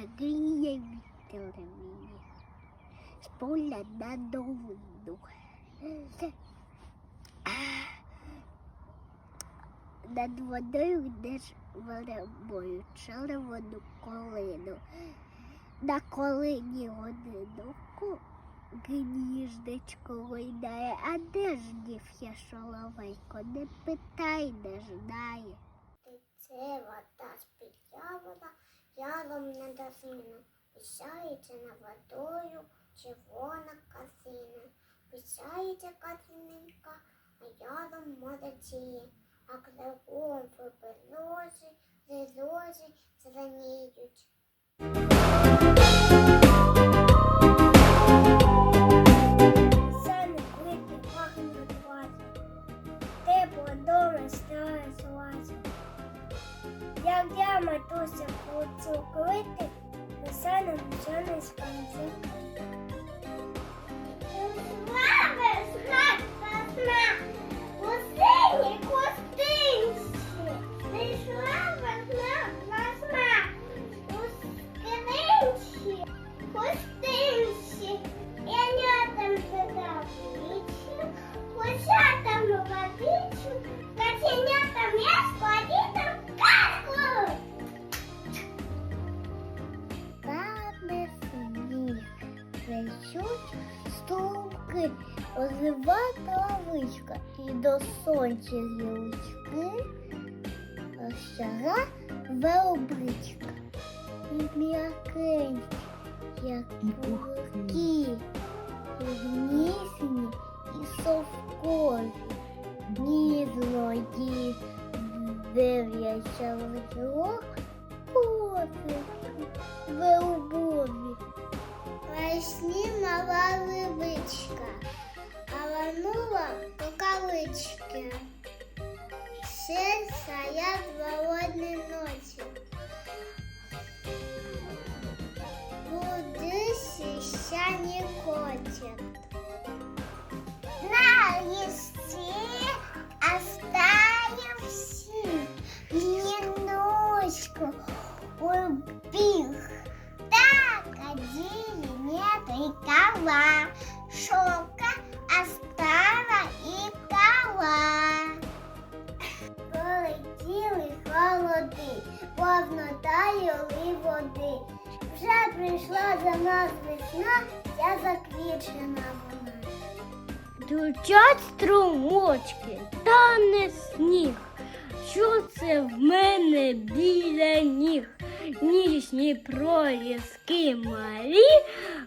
дорогие ветрами, с поля на доводу. Над водою йдеш воробою, червону колину, на колині одиноку гніждечко гойдає, а де ж дів'я шоловейко, не питай, не ждає. Це вода ялом недозміна, Писається на водою червона косина. Писається косиненька, а ялом молодіє, а кругом вибелозі, зелозі зеленіють. Як я матуся квіти, на санам вже не скончу. Кричуть стовпки, озива травичка, і до сонця гілочки розчара велбричка. І м'якенькі, як пухкі, гнісні, і совкові. Ні злодії дивляться в його котики велбові. Левичка, а ланула покалички. Серця я голодні кола, шока остава и кола. Полетіли холоди, повно таяли води. Вже прийшла за нас весна, я заквічена вона. Дучать струмочки, та не сніг. Що це в мене біля ніг? Ніжні проліски малі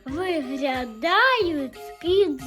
виглядають з-під.